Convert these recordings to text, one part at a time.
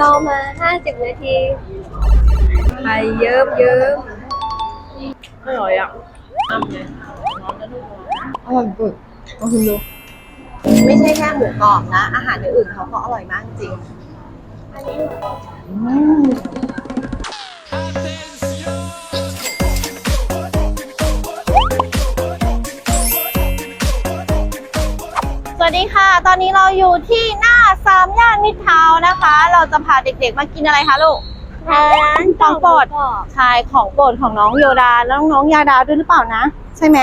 รอมาห้าสิบนาทีไข่เยิ้มเยิ้มอร่อยอะอ้ำเลยอร่อยสุดลองชิมดูไม่ใช่แค่หมูกรอบนะ อาหารอื่นๆเขาก็อร่อยมากจริง อันนี้อืมสวัสดีค่ะ ตอนนี้เราอยู่ที่หน้าสามย่าน มิตรทาวน์นะคะ เราจะพาเด็กๆมากินอะไรคะลูกร้านของโปรดใช่ของโปรดของน้องโยดาแล้วน้องยาดาด้วยหรือเปล่านะ ใช่ไหม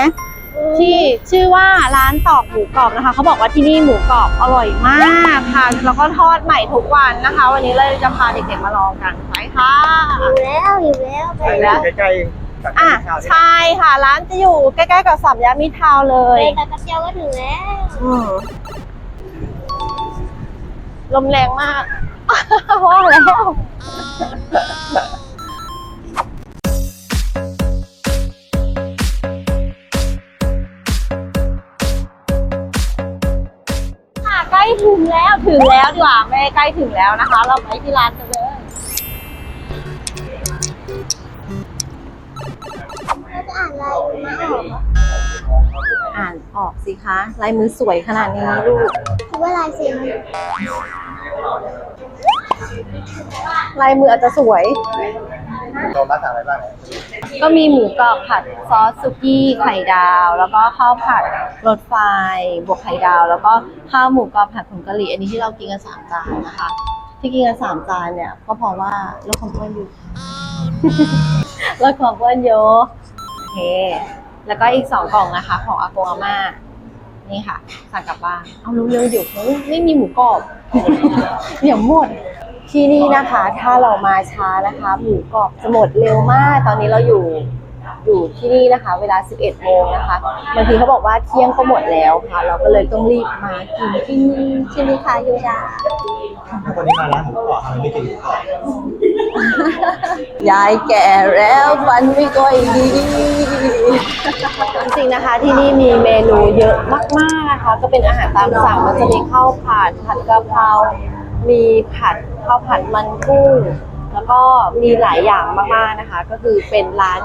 ที่ชื่อว่าร้านตอกหมูกรอบนะคะเขาบอกว่าที่นี่หมูกรอบอร่อยมากค่ะแล้วก็ทอดใหม่ทุกวันนะคะ วันนี้เลยจะพาเด็กๆมาลองกันไปค่ะอยู่แล้วอยู่แล้วไปแล้แล้ววใกล้ๆจากอะที่ข้าวเนี่ยใช่ค่ะร้านจะอยู่ใกล้ๆกับสามย่านมิตรทาวน์เลไปยแป๊บเดียวก็ถึงแล้วอืม ลมแรงมากว่าแล้ว ค่ะใกล้ถึงแล้วถึงแล้วดีกว่าไม่ได้ใกล้ถึงแล้วนะคะ เราไปที่ร้านกันเลยเราจะอ่านอะไรมาออกเหรออ่านออกสิคะลายมือสวยขนาดนี้ลูก คือว่าลายเซ็น ลายมืออาจจะสวย โดนมาสั่งอะไรบ้างเนี่ยก็มีหมูกรอบผัดซอสสุกี้ไข่ดาว แล้วก็ข้าวผัดรสไฟบวกไข่ดาว แล้วก็ข้าวหมูกรอบผัดผงกะหรี่อันนี้ที่เรากินกันสามจานนะคะ ที่กินกันสามจานเนี่ย ก็เพราะว่าลดความอ้วนอยู่ ลดความอ้วนเยอะโอเค แล้วก็อีกสองกล่องนะคะ ของอากงอาม่า นี่ค่ะสั่งกลับบ้านเอาเร็วๆเดี๋ยวเขาไม่มีหมูกรอบ เดี๋ยวหมดที่นี่นะคะถ้าเรามาช้านะคะหมูกรอบจะหมดเร็วมาก ตอนนี้เราอยู่อยู่ที่นี่นะคะ เวลา 11 โมงนะคะบางทีเขาบอกว่าเที่ยงก็หมดแล้วค่ะ เราก็เลยต้องรีบมากินที่นี่ใช่ไหมคะโยดา ถ้าคนนี้มาร้านหมูกรอบทำไมไม่กินหมูกรอบยายแก่แล้วฟันไม่ค่อยดี จริงๆนะคะที่นี่มีเมนูเยอะมากๆนะคะ ก็เป็นอาหารตามสั่งมันจะมีข้าวผัดผัดกะเพรา มีผัดข้าวผัดมันกุ้ง ก็มีหลายอย่างมากๆนะคะ ก็คือเป็นร้าน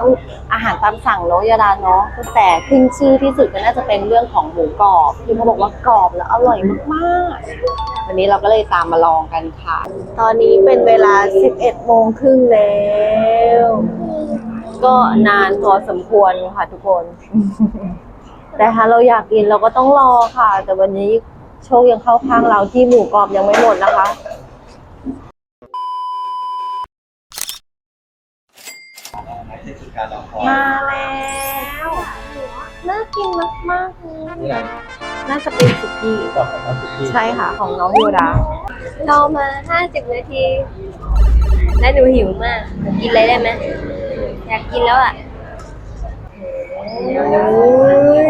อาหารตามสั่งเนาะยาดาเนาะแต่ขึ้นชื่อที่สุดก็น่าจะเป็นเรื่องของหมูกรอบที่เขาบอกว่ากรอบแล้วอร่อยมากๆ วันนี้เราก็เลยตามมาลองกันค่ะ ตอนนี้เป็นเวลา 11โมงครึ่งแล้วก็นานพอสมควรค่ะทุกคน แต่ถ้าเราอยากกินเราก็ต้องรอค่ะ แต่วันนี้โชคยังเข้าข้างเราที่หมูกรอบยังไม่หมดนะคะ นี่คือ การรอคอยมาแล้วน่ากินมากๆเลยนี่ไงน่าจะเป็นสุกี้กรอบของสุกี้ใช่ค่ะ ของน้องโยดารอมาห้าสิบนาที แล้วหนูหิวมากหนูกินอะไรได้ไหมอยากกินแล้วอะโอ้ย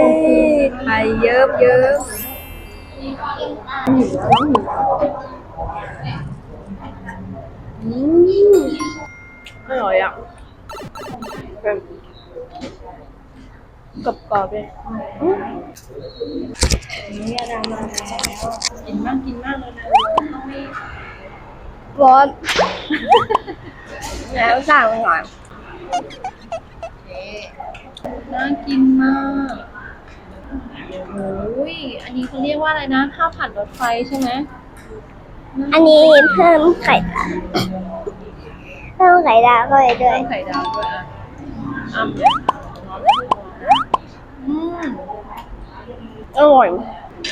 ไข่เยิ้มเยิ้มอร่อยอะ กรอบกรอบๆเลยนี่ดามาแล้วกินมากกินมากเลยนะต้องรีบร้อนแล้วสั่งหน่อยน่ากินมากโอ้ยอันนี้เขาเรียกว่าอะไรนะข้าวผัดรถไฟใช่ไหมอันนี้เพิ่มไข่ดาวเพิ่มไข่ดาวเข้าไปด้วย ไข่ดาวด้วยอะ อ้ำอืมอร่อย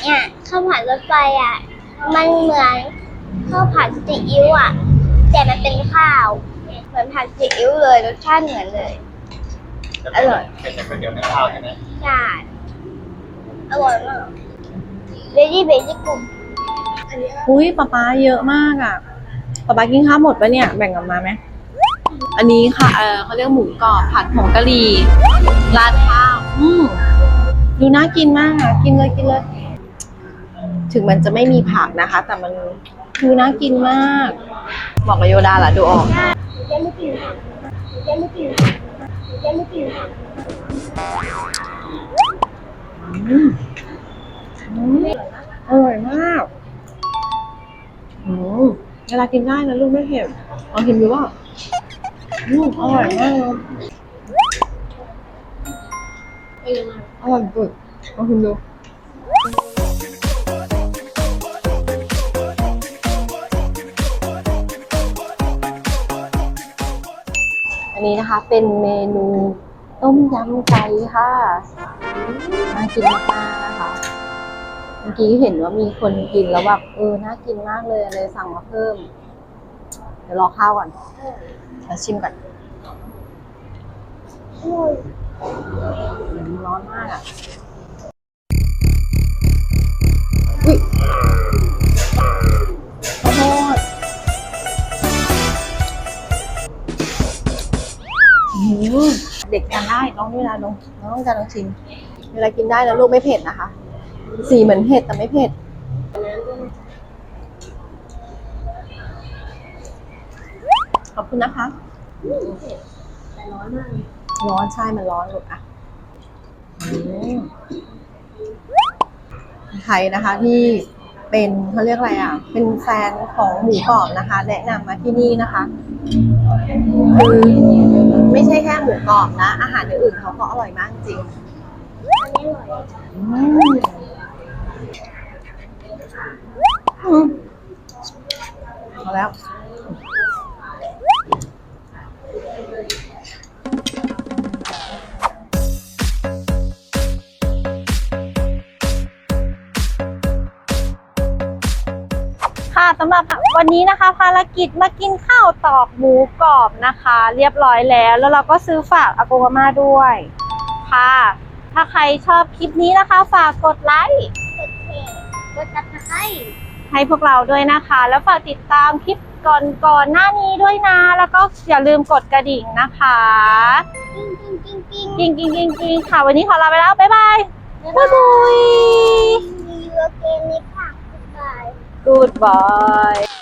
เนี่ยข้าวผัดรถไฟอะ มันเหมือนข้าวผัดซีอิ๊วอะ แต่มันเป็นข้าว เหมือนผัดซีอิ๊วเลยรสชาติเหมือนเลย อร่อย เป็นแต่คนเดียวในข้าวใช่ไหมใช่อร่อยมากเบจี้เบจี้กุ๊กอุ้ยปลาปลาเยอะมากอะปลาปลากินข้าวหมดปะเนี่ย แบ่งกันมาไหม อันนี้ค่ะ เออเขาเรียกหมูกรอบผัดผงกะหรี่ราดข้าวอืมดูน่ากินมากอะกินเลยกินเลย ถึงมันจะไม่มีผักนะคะ แต่มันดูน่ากินมาก บอกกับโยดาล่ะดูออกอร่อยมากอืมเวลากินได้นะลูกไม่เผ็ดลองชิมดูว่า อืมอร่อยมากเลยอร่อยสุดลองชิมดูอันนี้นะคะเป็นเมนูต้มยำไก่ค่ะน่ากินมากๆนะคะ เมื่อกี้เห็นว่ามีคนกินแล้วแบบเออน่ากินมากเลยเลยสั่งมาเพิ่ม ดี๋ยวรอข้าวก่อนมาชิมก่อนอืมร้อนมากอะอุ้ยขอโทษอืมเด็กทานได้น้องด้วยนะน้องน้องต้องการลองชิมเวลากินได้นะลูกไม่เผ็ดนะคะ สีเหมือนเผ็ดแต่ไม่เผ็ด ขอบคุณนะคะแต่ร้อนมากร้อนใช่มันร้อนลูกอะใครนะคะที่เป็นเขาเรียกอะไรอะ เป็นแฟนของหมูกรอบนะคะ แนะนำมาที่นี่นะคะคือไม่ใช่แค่หมูกรอบนะ อาหารอื่นเขาก็อร่อยมากจริงอร่อยอืมอืมเอาแล้ว สำหรับวันนี้นะคะภารกิจมากินข้าวตอกหมูกรอบนะคะ เรียบร้อยแล้ว แล้วเราก็ซื้อฝากอากงอาม่าด้วยค่ะ ถ้าใครชอบคลิปนี้นะคะ ฝากกดไลค์กดเพลงกดตัดให้ให้พวกเราด้วยนะคะ แล้วฝากติดตามคลิปก่อนก่อนๆหน้านี้ด้วยนะ แล้วก็อย่าลืมกดกระดิ่งนะคะกิ้งกิ้งกิ้งกิ้งจริงจริงจริงๆค่ะ วันนี้ขอลาไปแล้ว บ๊ายบายบ๊ายบายมีเวอร์เกมนี้ค่ะบ๊ายบาย Goodbye